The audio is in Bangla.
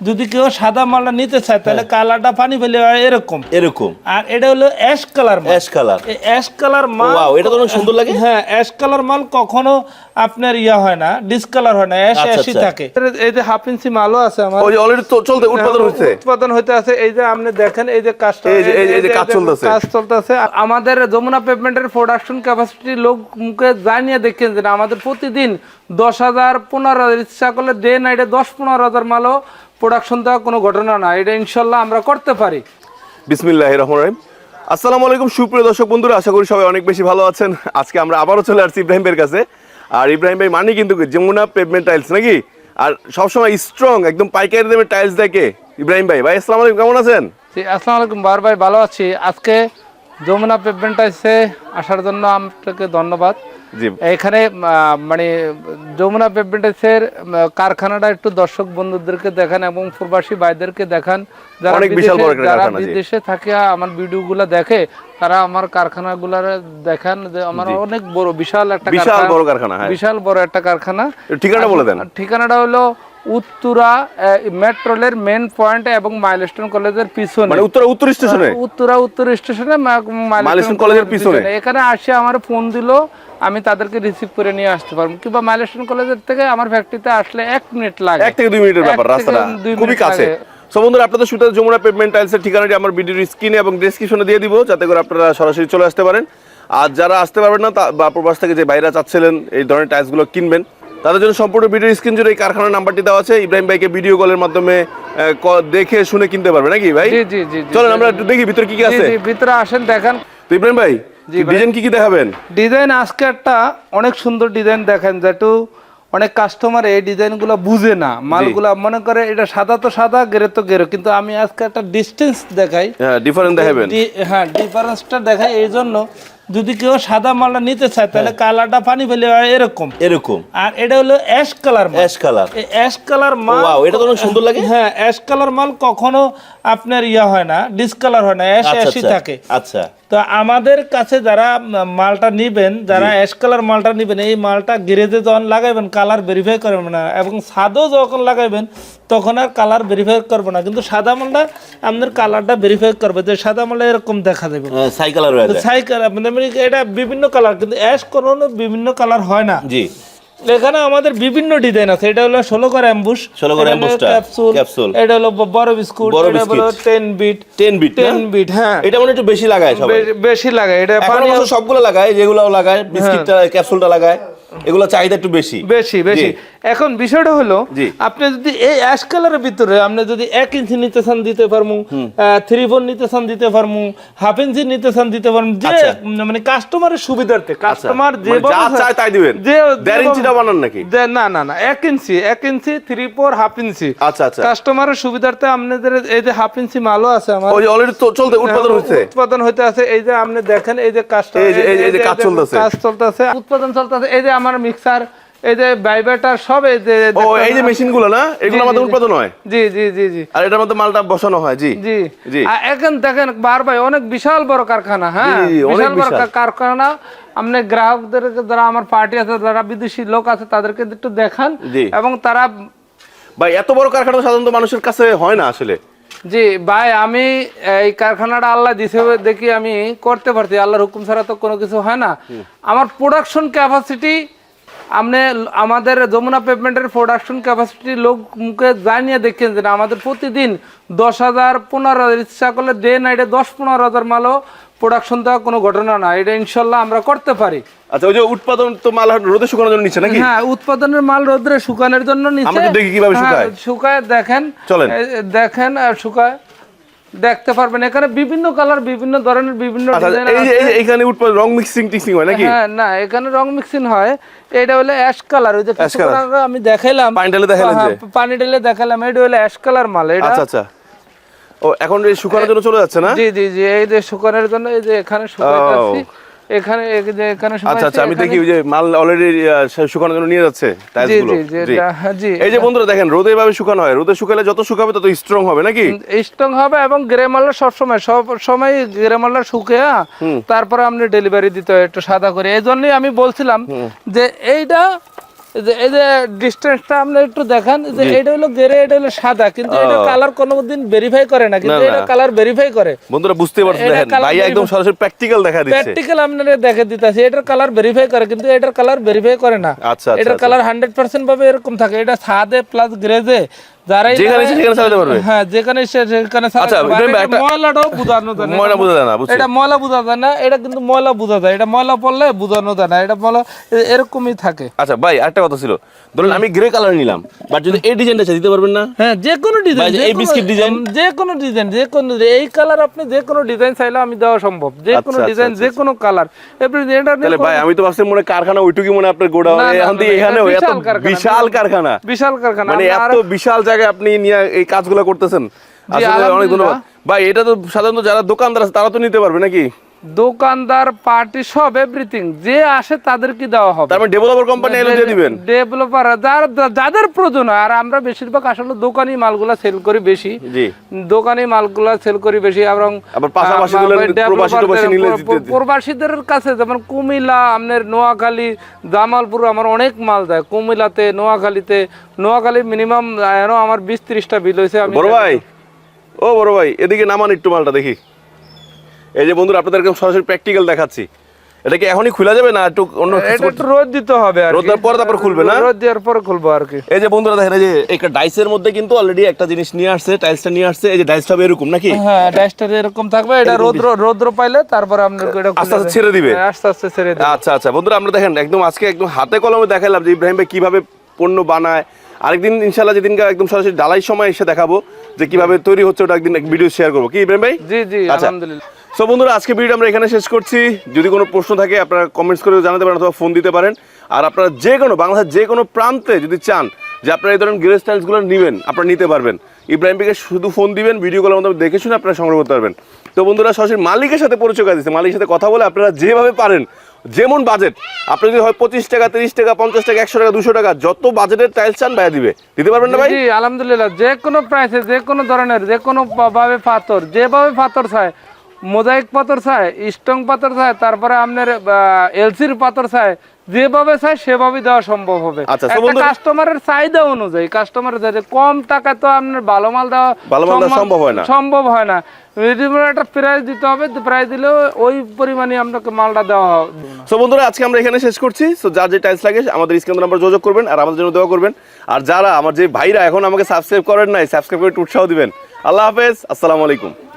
যদি কেউ সাদা মালটা নিতে চায় তাহলে কালারটা পানি ফেলে হয় এরকম। এরকম। আর এটা হলো ash colour ash colour ash colour মাল Wow, এটা তো অনেক সুন্দর লাগে। হ্যাঁ অ্যাশ কালার মাল কখনো আপনার ইয়া হয় না ডিসকালার হয় না অ্যাশ আচ্ছা, অ্যাশই আচ্ছা। থাকে। এই যে হাফ ইঞ্চি মালও আছে আমার। ওই অলরেডি তো চলতে উৎপাদন হচ্ছে উৎপাদন হইতে আছে। এই যে আপনি দেখেন এই যে কাজটা এই যে- এই যে- কাজ চলতেছে। কাজ চলতেছে। আমাদের যমুনা পেভমেন্টের প্রোডাকশন ক্যাপাসিটি লোক মুখে জানিয়ে দেখেন যে আমাদের প্রতিদিন দশ হাজার পনেরো হাজার ইচ্ছা করলে ডে নাইটে দশ পনেরো হাজার মালও প্রোডাকশন দেওয়া কোনো ঘটনা না এটা ইনশাল্লাহ আমরা করতে পারি। বিসমিল্লাহ রহমান রহিম। আসসালামু আলাইকুম সুপ্রিয় দর্শক বন্ধুরা আশা করি সবাই অনেক বেশি ভালো আছেন। আজকে আমরা আবারও চলে আসছি ইব্রাহিম ভাইয়ের কাছে। আর ইব্রাহিম ভাই মানে কিন্তু যমুনা পেভমেন্ট টাইলস নাকি? আর সবসময় স্ট্রং একদম পাইকারি দামে টাইলস দেখে ইব্রাহিম ভাই। ভাই আসসালামু আলাইকুম কেমন আছেন? জি আসসালামু আলাইকুম বার ভাই ভালো আছি। আজকে যমুনা পেভমেন্ট টাইলসে আসার জন্য আপনাকে ধন্যবাদ। এখানে মানে যমুনা পেভমেন্টাইসের কারখানাটা একটু দর্শক বন্ধুদেরকে দেখান এবং প্রবাসী ভাইদেরকে দেখান। যারা বিদেশে- যারা বিদেশে থাকে আমার ভিডিওগুলো দেখে তারা আমার কারখানাগুলার দেখান যে আমার অনেক বড় বিশাল একটা বিশাল বড় কারখানা, হ্যাঁ। বিশাল বড় একটা কারখানা। ঠিকানা বলে দেন। ঠিকানাটা হলো উত্তরা মেট্রোলের মেন পয়েন্ট এবং মাইলস্টোন কলেজের পিছনে। মানে উত্তর উত্তর স্টেশনে উত্তরা উত্তর স্টেশনে মাইলস্টোন কলেজের পিছনে। এখানে আসে আমার ফোন দিল আমি তাদেরকে রিসিভ করে নিয়ে আসতে পারব। কিংবা মাইলস্টোন কলেজের থেকে আমার ফ্যাক্টরিতে আসলে এক মিনিট লাগে। এক থেকে দুই মিনিটের ব্যাপার রাস্তাটা খুবই কাছে। সো বন্ধুরা আপনাদের সুবিধা যমুনা পেভমেন্ট টাইলসের ঠিকানাটি আমার ভিডিওর স্ক্রিনে এবং ডেসক্রিপশনে দিয়ে দিব যাতে করে আপনারা সরাসরি চলে আসতে পারেন। আর যারা আসতে পারবেন না বা প্রবাস থেকে যে বাইরে চাচ্ছিলেন এই ধরনের টাইলসগুলো কিনবেন তাদের জন্য সম্পূর্ণ ভিডিও স্ক্রিন জুড়ে এই কারখানার নাম্বারটি দেওয়া আছে। ইব্রাহিম ভাইকে ভিডিও কলের মাধ্যমে দেখে শুনে কিনতে পারবে নাকি ভাই? জি। চলেন আমরা একটু দেখি ভিতরে কি কি আছে। ভিতরে আসেন দেখেন। তো ইব্রাহিম ভাই ডিজাইন কি কি দেখাবেন? ডিজাইন আজকে একটা অনেক সুন্দর ডিজাইন দেখেন যেটু অনেক কাস্টমার এই ডিজাইনগুলো বুঝে না। মালগুলা মনে করে এটা সাদা তো সাদা গেরে তো গেরো। কিন্তু আমি আজকে একটা ডিস্টেন্স দেখাই। হ্যাঁ ডিফারেন্স দেখাবেন। হ্যাঁ ডিফারেন্সটা দেখাই এই জন্য যদি কেউ সাদা মালটা নিতে চায় তাহলে কালারটা পানি ফেলে হয় এরকম। এরকম। আর এটা হলো ash colour ash colour ash colour মাল এটা তো অনেক সুন্দর লাগে। হ্যাঁ অ্যাশ কালার মাল কখনো আপনার ইয়া হয় না ডিসকালার হয় না অ্যাশ আচ্ছা অ্যাশই আচ্ছা। থাকে। আচ্ছা। তো আমাদের কাছে যারা মালটা নিবেন যারা অ্যাশ কালার মালটা নিবেন এই মালটা গেরেজে যখন লাগাইবেন কালার ভেরিফাই করবেন না এবং সাদও যখন লাগাইবেন তখন আর কালার ভেরিফাই করব না কিন্তু সাদা মালটা আপনার কালারটা ভেরিফাই করবে যে সাদা মালটা এরকম দেখা দেবে। সাইকেলার হয়ে কালার মানে এটা বিভিন্ন কালার কিন্তু অ্যাশ কোনো বিভিন্ন কালার হয় না। জি। এখানে আমাদের বিভিন্ন ডিজাইন আছে এটা হলো ষোলো করে অ্যাম্বুশ 16 করে টা, ক্যাপসুল এটা হলো বড় বিস্কুট বড় এটা হলো ten bit ten bit ten bit হ্যাঁ। এটা মানে একটু বেশি লাগায় বেশি লাগায় এটা সবগুলো লাগায় যেগুলো লাগায় বিস্কিটটা ক্যাপসুলটা লাগায়। এগুলো চাহিদা একটু বেশি। বেশি বেশি। এখন বিষয়টা হলো আপনি যদি এই অ্যাশ কালারের ভিতরে আপনি যদি এক ইঞ্চি নিতে চান দিতে পারমু থ্রি ফোর নিতে চান দিতে পারমু হাফ ইঞ্চি নিতে চান দিতে পারমু যে আচ্ছা। মানে কাস্টমারের সুবিধার্থে কাস্টমার যে মানে যা চায় তাই দিবেন? যে দেড় ইঞ্চিটা বানান নাকি? না না না এক ইঞ্চি এক inch three four half inch আচ্ছা আচ্ছা। কাস্টমারের সুবিধার্থে আপনাদের এই যে হাফ ইঞ্চি মালও আছে আমার। ওই অলরেডি চলতে উৎপাদন হচ্ছে উৎপাদন হইতে আছে এই যে আপনি দেখেন এই যে কাজটা এই যে- এই যে- এই যে কাজ চলতেছে। কাজ চলতেছে। উৎপাদন চলতেছে এই যে আমার মিক্সার এই যে ভাইব্রেটার সব এই যে ও এই যে মেশিনগুলো না? মধ্যে জি, উৎপাদন হয়? জি জি জি জি। আর এটার মধ্যে মালটা বসানো হয় জি। জি। জি। আর এখন দেখেন বার ভাই অনেক বিশাল বড় কারখানা হ্যাঁ? বিশাল বড় কারখানা। আপনি গ্রাহকদের যারা আমার পার্টি আছে যারা বিদেশি লোক আছে তাদেরকে একটু দেখান এবং তারা ভাই এত বড় কারখানা সাধারণত মানুষের কাছে হয় না আসলে। জি ভাই আমি এই কারখানাটা আল্লাহ দিছে দেখি আমি করতে পারছি আল্লাহর হুকুম ছাড়া তো কোনো কিছু হয় না। আমার প্রোডাকশন ক্যাপাসিটি আপনি আমাদের যমুনা পেভমেন্টের প্রোডাকশন ক্যাপাসিটি লোক মুখে জানিয়ে দেখেন যে আমাদের প্রতিদিন দশ হাজার পনেরো হাজার ইচ্ছা করলে ডে নাইটে দশ পনেরো হাজার মালও প্রোডাকশন দেওয়া কোনো ঘটনা না এটা ইনশাল্লাহ আমরা করতে পারি। আচ্ছা ওই যে উৎপাদন তো মাল রোদে শুকানোর জন্য নিচ্ছে নাকি? হ্যাঁ উৎপাদনের মাল রোদ্রে শুকানোর জন্য নিচে আমরা দেখি কীভাবে শুকায়। শুকায় দেখেন। চলেন। দেখেন আর শুকায়। দেখতে পারবেন এখানে বিভিন্ন কালার বিভিন্ন ধরনের বিভিন্ন আচ্ছা ডিজাইন এই যে এই উৎপাদন রং মিক্সিং টিক্সিং হয় নাকি? হ্যাঁ না এখানে রং মিক্সিং হয়। এটা হলো অ্যাশ কালার ওই যে আমি দেখাইলাম। পানি ঢেলে দেখালেন হ্যাঁ, পানি ঢেলে দেখালাম এটা হলো অ্যাশ কালার মাল এটা। আচ্ছা আচ্ছা। ও এখন এই শুকানোর জন্য চলে যাচ্ছে না? জি জি জি এই যে শুকানোর জন্য এই যে এখানে এখানে এই যে এখানে আচ্ছা আচ্ছা আমি দেখি ওই যে মাল অলরেডি শুকানোর জন্য নিয়ে যাচ্ছে টাইলস জি জি জি জি। এটা- হ্যাঁ, জি এই যে বন্ধুরা দেখেন রোদে এভাবে শুকানো হয়। রোদে শুকালে যত শুকাবে তত স্ট্রং হবে নাকি? স্ট্রং হবে এবং গ্রে মালটা সবসময় সব সময় গ্রে মালটা শুকিয়ে তারপরে আপনি ডেলিভারি দিতে হয় একটু সাদা করে। এই জন্যই আমি বলছিলাম যে এইটা এই যে এই যে ডিস্টেন্সটা আপনি একটু দেখান যে এটা হলো গেরে এটা হলো সাদা কিন্তু এটা কালার কোনোদিন ভেরিফাই করে না কিন্তু এটা কালার ভেরিফাই করে। বন্ধুরা বুঝতে পারছেন এটা দেখেন ভাই একদম সরাসরি প্র্যাকটিক্যাল দেখা দিচ্ছে। প্র্যাকটিক্যাল আপনারা দেখে দিতেছি এটার কালার ভেরিফাই করে কিন্তু এটার কালার ভেরিফাই করে না। আচ্ছা, আচ্ছা, এটার আচ্ছা। কালার হান্ড্রেড পার্সেন্ট ভাবে এরকম থাকে এটা সাদে প্লাস গ্রেজে যারাই যেখানে সেখানে চালাতে পারবে? হ্যাঁ যেখানে সেখানে আচ্ছা, চালাতে পারবে। ইব্রাহিম ভাই, এটা ময়লাটাও বোঝানো যায় ময়লা বোঝা যায় না, এটা ময়লা বোঝা যায় না এটা কিন্তু ময়লা বোঝা যায়। এটা ময়লা পড়লে বোঝানো যায় না এটা ময়লা এরকমই থাকে। আচ্ছা ভাই একটা কথা ছিল। ধরুন আমি গ্রে কালার নিলাম বাট যদি এই ডিজাইনটা দিতে পারবেন না? হ্যাঁ যে কোনো ডিজাইন এই? যে কোনো ডিজাইন যে কোনো এই কালার আপনি যে কোনো ডিজাইন চাইলে আমি দেওয়া সম্ভব। যে কোনো আচ্ছা, ডিজাইন আচ্ছা, যে কোনো কালার এটা তাহলে ভাই আমি তো ভাবছি মনে কারখানা ওইটুকুই মনে আপনার গোডাউন এখন এত বিশাল কারখানা। বিশাল কারখানা। মানে এত বিশাল জায়গায় আপনি নিয়ে এই কাজগুলো করতেছেন। আসলে অনেক ধন্যবাদ। ভাই এটা তো সাধারণত যারা দোকানদার আছে তারা তো নিতে পারবে নাকি? দোকানদার পার্টি সব এভরিথিং যে আসে তাদেরকে দেওয়া হবে। তার মানে ডেভেলপার কোম্পানি এনে দিয়ে দিবেন। ডেভেলপার যার যাদের প্রয়োজন হয়, আর আমরা বেশিরভাগ আসলে দোকানি মালগুলা সেল করি বেশি। জি। দোকানি মালগুলা সেল করি বেশি এবং আবার পাশাপাশি প্রবাসীদের কাছে যেমন কুমিল্লা আপনার নোয়াখালী জামালপুর আমার অনেক মাল দেয়। কুমিল্লাতে নোয়াখালীতে নোয়াখালী মিনিমাম আমার বিশ ত্রিশটা বিল হয়েছে। আমি বড় ভাই। ও বড় ভাই এদিকে নামান একটু মালটা দেখি। এই যে বন্ধুরা আপনাদের একদম সরাসরি প্র্যাকটিক্যাল দেখাচ্ছি। এটা কি এখনই খোলা যাবে না একটু অন্য এটা একটু রোদ দিতে হবে আর রোদ। দেওয়ার পরে তারপর খুলবে না? রোদ দেওয়ার পরে খুলবো আর কি। এই যে বন্ধুরা দেখেন এই যে একটা ডাইসের মধ্যে কিন্তু অলরেডি একটা জিনিস নিয়ে আসছে টাইলসটা নিয়ে আসছে। এই যে ডাইসটা হবে এরকম নাকি? হ্যাঁ ডাস্টার এরকম থাকবে। এটা রৌদ্র রৌদ্র পাইলে তারপরে আপনার এটা আস্তে আস্তে ছেড়ে দিবে? হ্যাঁ, আস্তে আস্তে ছেড়ে দিবে। আচ্ছা আচ্ছা। বন্ধুরা আমরা দেখেন একদম আজকে একদম হাতে কলমে দেখালাম যে ইব্রাহিম ভাই কীভাবে পণ্য বানায়। আরেকদিন ইনশাল্লাহ যেদিনকে একদম সরাসরি ডালাই সময় এসে দেখাবো যে কীভাবে তৈরি হচ্ছে ওটা একদিন ভিডিও শেয়ার করব। কি ইব্রাহিম ভাই? জি জি আচ্ছা। আলহামদুলিল্লাহ। সো বন্ধুরা, আজকে ভিডিও আমরা এখানে শেষ করছি। যদি কোনো প্রশ্ন থাকে, আপনারা কমেন্টস করে জানাতে পারেন অথবা ফোন দিতে পারেন। আর আপনারা যে কোনো, বাংলাদেশের যে কোনো প্রান্তে যদি চান যে আপনারা এই ধরনের গ্রে স্টাইলসগুলো নেবেন, আপনারা নিতে পারবেন। ইব্রাহিম ভাইকে শুধু ফোন দিবেন ভিডিও কলের মধ্যে দেখে শুনে আপনারা সংগ্রহ করতে পারবেন। তো বন্ধুরা, সরাসরি মালিকের সাথে পরিচয় করে দিচ্ছে মালিকের সাথে কথা বলে আপনারা যেভাবে পারেন, যেমন বাজেট আপনি যদি হয় পঁচিশ টাকা, তিরিশ টাকা, পঞ্চাশ টাকা, একশো টাকা, দুশো টাকা, যত বাজেটের টাইলস চান, ভাইয়া দিবে। দিতে পারবেন না ভাই? আলহামদুলিল্লাহ। যে কোনো প্রাইসে যে কোনো ধরনের, যে কোনো ভাবে পাথর, যেভাবে পাথর চায় মোজাইক পাথর চায় স্টং পাথর চায় তারপরে আপনার এলসির পাথর চায় যেভাবে চায় সেভাবে দেওয়া সম্ভব হবে। আচ্ছা, একটা কাস্টমারের চাহিদা অনুযায়ী কাস্টমারের চাহিদা কম টাকা তো আপনার ভালো মাল দেওয়া সম্ভব- সম্ভব হয় না। সম্ভব হয় না। একটা প্রাইস দিতে হবে প্রাইস দিলেও ওই পরিমাণে আপনাকে মালটা দেওয়া হবে। সো বন্ধুরা আজকে আমরা এখানে শেষ করছি। সো যার যে টাইলস লাগে আমাদের স্ক্রিন নাম্বার যোগাযোগ করবেন আর আমাদের জন্য দেওয়া করবেন। আর যারা আমার যে ভাইরা এখন আমাকে সাবস্ক্রাইব করেন নাই সাবস্ক্রাইব করে উৎসাহ দিবেন। আল্লাহ হাফেজ আসসালামু আলাইকুম।